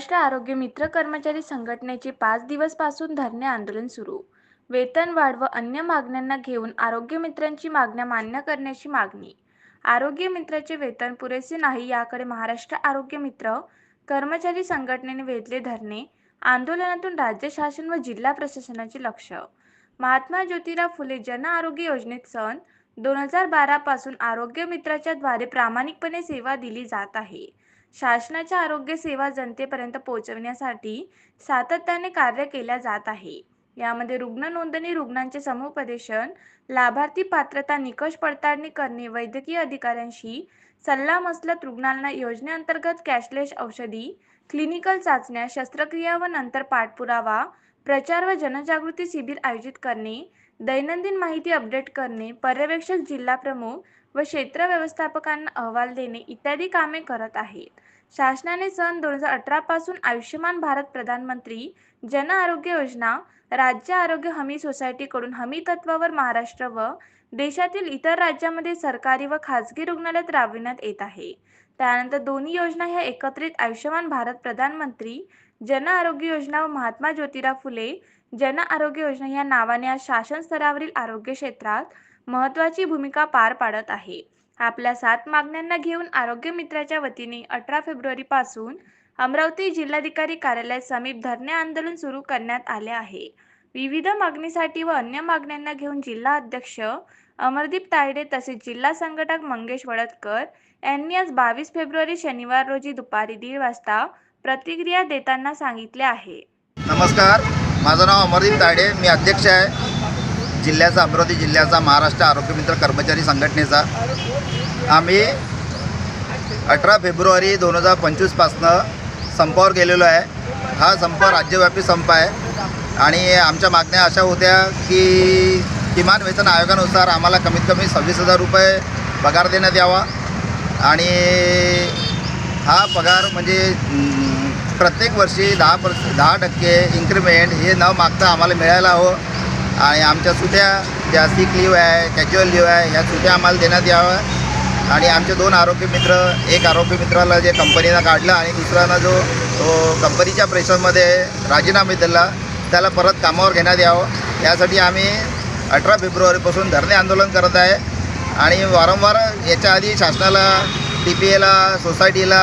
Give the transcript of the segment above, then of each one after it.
महाराष्ट्र आरोग्य मित्र कर्मचारी संघटनेचे पाच दिवसपासून धरणे आंदोलन सुरू. वेतन वाढ व अन्य मागण्यांना घेऊन आरोग्य मित्रांची मागण्या मान्य करण्याची मागणी. आरोग्य मित्राचे वेतन पुरेसे नाही याकडे महाराष्ट्र आरोग्य मित्र कर्मचारी संघटनेने वेधले धरणे आंदोलनातून राज्य शासन व जिल्हा प्रशासनाचे लक्ष. महात्मा ज्योतिराव फुले जन आरोग्य योजनेत सन दोन हजार बारा पासून आरोग्य मित्राच्या द्वारे प्रामाणिकपणे सेवा दिली जात आहे. शासनाच्या आरोग्य सेवा जनतेपर्यंत पोहोचवण्यासाठी सातत्याने कार्य केल्या जात आहे. यामध्ये रुग्ण नोंदणी रुग्णांचे समुपदेशन लाभार्थी पात्रता निकष पडताळणी करणे वैद्यकीय अधिकाऱ्यांशी सल्लामसलत रुग्णांना योजनेअंतर्गत कॅशलेस औषधी क्लिनिकल चाचण्या शस्त्रक्रिया व नंतर पाठपुरावा प्रचार व जनजागृती शिबिर आयोजित करणे दैनंदिन माहिती अपडेट करणे पर्यवेक्षक जिल्हा प्रमुख व क्षेत्र व्यवस्थापकांना अहवाल देणे इत्यादी कामे करत आहेत. शासनाने सन दोन हजार अठरा पासून आयुष्यमान भारत प्रधानमंत्री जन आरोग्य योजना राज्य आरोग्य हमी सोसायटीकडून हमी तत्वावर महाराष्ट्र व देशातील इतर राज्यामध्ये सरकारी व खाजगी रुग्णालयात राबविण्यात येत आहे. त्यानंतर दोन्ही योजना ह्या एकत्रित आयुष्यमान भारत प्रधानमंत्री जन आरोग्य योजना व महात्मा ज्योतिराव फुले जन आरोग्य योजना या नावाने आज शासन स्तरावरील आरोग्य क्षेत्रात महत्वाची भूमिका पार पाडत आहे. आपल्या सात मागण्यांना घेऊन आरोग्य मित्राच्या वतीने अठरा फेब्रुवारी पासून अमरावती जिल्हाधिकारी कार्यालयात समीप धरणे आंदोलन सुरू करण्यात आले आहे. विविध मागणीसाठी व अन्य मागण्यांना घेऊन जिल्हा अध्यक्ष अमरदीप तायडे तसेच जिल्हा संघटक मंगेश वडतकर यांनी आज बावीस फेब्रुवारी शनिवार रोजी दुपारी दीड वाजता प्रतिक्रिया देताना सांगितले आहे. नमस्कार. माझं नाव अमरदीप ताडे मी अध्यक्ष आहे जिल्ह्याचा अमरावती जिल्ह्याचा महाराष्ट्र आरोग्य मित्र कर्मचारी संघटनेचा. आम्ही अठरा फेब्रुवारी दोन हजार पंचवीसपासनं संपावर गेलेलो आहे. हा संप राज्यव्यापी संप आहे. आणि आमच्या मागण्या अशा होत्या की किमान वेतन आयोगानुसार आम्हाला कमीत कमी सव्वीस हजार रुपये पगार देण्यात यावा. आणि हा पगार म्हणजे प्रत्येक वर्षी दहा पर दहा टक्के इन्क्रिमेंट हे न मागता आम्हाला मिळायला हवं. आणि आमच्या सुट्या ज्या सीक लिव्ह आहे कॅज्युअल लिव्ह आहे ह्या सुट्या आम्हाला देण्यात याव्या. आणि आमचे दोन आरोग्य मित्र एक आरोग्य मित्राला जे कंपनीनं काढलं आणि दुसऱ्यानं जो तो कंपनीच्या प्रेशरमध्ये राजीनामे दिला त्याला परत कामावर घेण्यात यावं. यासाठी आम्ही अठरा फेब्रुवारीपासून धरणे आंदोलन करत आहे. आणि वारंवार याच्या आधी शासनाला टी पी एला सोसायटीला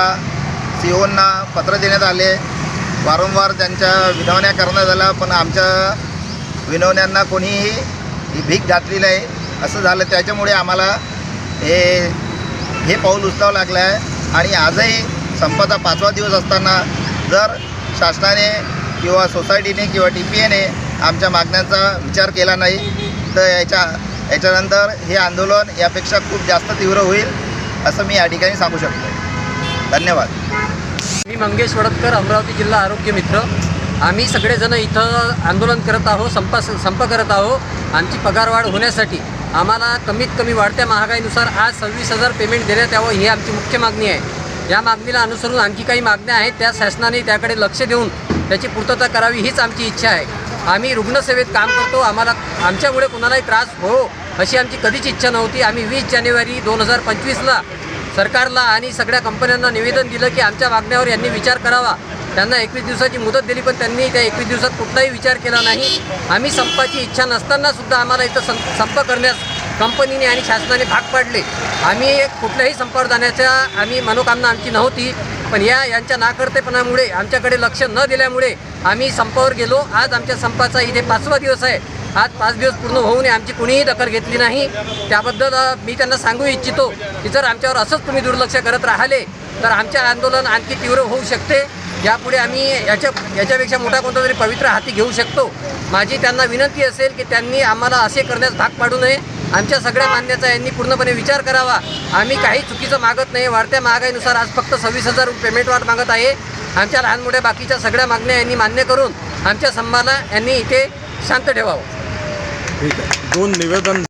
सी ओंना पत्र देण्यात आले. वारंवार त्यांच्या विनवण्या करण्यात आल्या पण आमच्या विनवण्यांना कोणीही ही भीक घातली नाही. असं झालं. त्याच्यामुळे आम्हाला हे हे पाऊल उचलावं लागलं आहे आणि आजही संपाचा पाचवा दिवस असताना जर शासनाने किंवा सोसायटीने किंवा टी पी एने आमच्या मागण्यांचा विचार केला नाही तर याच्या याच्यानंतर हे आंदोलन यापेक्षा खूप जास्त तीव्र होईल असं मी या ठिकाणी सांगू शकतो. धन्यवाद. मी मंगेश वडतकर अमरावती जिल्हा आरोग्य मित्र. आम्ही सगळेजण इथं आंदोलन करत आहोत संप संप करत आहोत. आमची पगारवाढ होण्यासाठी आम्हाला कमीत कमी वाढत्या महागाईनुसार आज सव्वीस हजार पेमेंट देण्यात यावं ही आमची मुख्य मागणी आहे. या मागणीला अनुसरून आणखी काही मागण्या आहेत त्या शासनाने त्याकडे लक्ष देऊन त्याची पूर्तता करावी हीच आमची इच्छा आहे. आम्ही रुग्णसेवेत काम करतो आम्हाला आमच्यामुळे कुणालाही त्रास हो अशी आमची कधीच इच्छा नव्हती. आम्ही वीस जानेवारी दोन हजार पंचवीसला सरकारला आणि सगळ्या कंपन्यांना निवेदन दिलं की आमच्या मागण्यावर यांनी विचार करावा. त्यांना एकवीस दिवसाची मुदत दिली पण त्यांनी त्या एकवीस दिवसात कुठलाही विचार केला नाही. आम्ही संपाची इच्छा नसतानासुद्धा आम्हाला इथं सं संप करण्यास कंपनीने आणि शासनाने भाग पाडले. आम्ही कुठल्याही संपावर जाण्याच्या आम्ही मनोकामना आमची नव्हती पण या यांच्या नाकर्तेपणामुळे आमच्याकडे लक्ष न दिल्यामुळे आम्ही संपावर गेलो. आज आमच्या संपाचा इथे पाचवा दिवस आहे. आज पाच दिवस पूर्ण होऊ नये आमची कुणीही दखल घेतली नाही. त्याबद्दल मी त्यांना सांगू इच्छितो की जर आमच्यावर असंच तुम्ही दुर्लक्ष करत राहिले तर आमचे आंदोलन आणखी तीव्र होऊ शकते. यापुढे आम्ही याच्या याच्यापेक्षा मोठा कोणता तरी पवित्र हाती घेऊ शकतो. माझी त्यांना विनंती असेल की त्यांनी आम्हाला असे करण्यास भाग पाडू नये. आमच्या सगळ्या मान्याचा यांनी पूर्णपणे विचार करावा. आम्ही काही चुकीचं मागत नाही. वाढत्या महागाईनुसार आज फक्त सव्वीस हजार पेमेंट वाढ मागत आहे. आमच्या लहान मोठ्या बाकीच्या सगळ्या मागण्या यांनी मान्य करून आमच्या संभाला यांनी इथे शांत ठेवावं. ठीक आहे. दोन निवेदन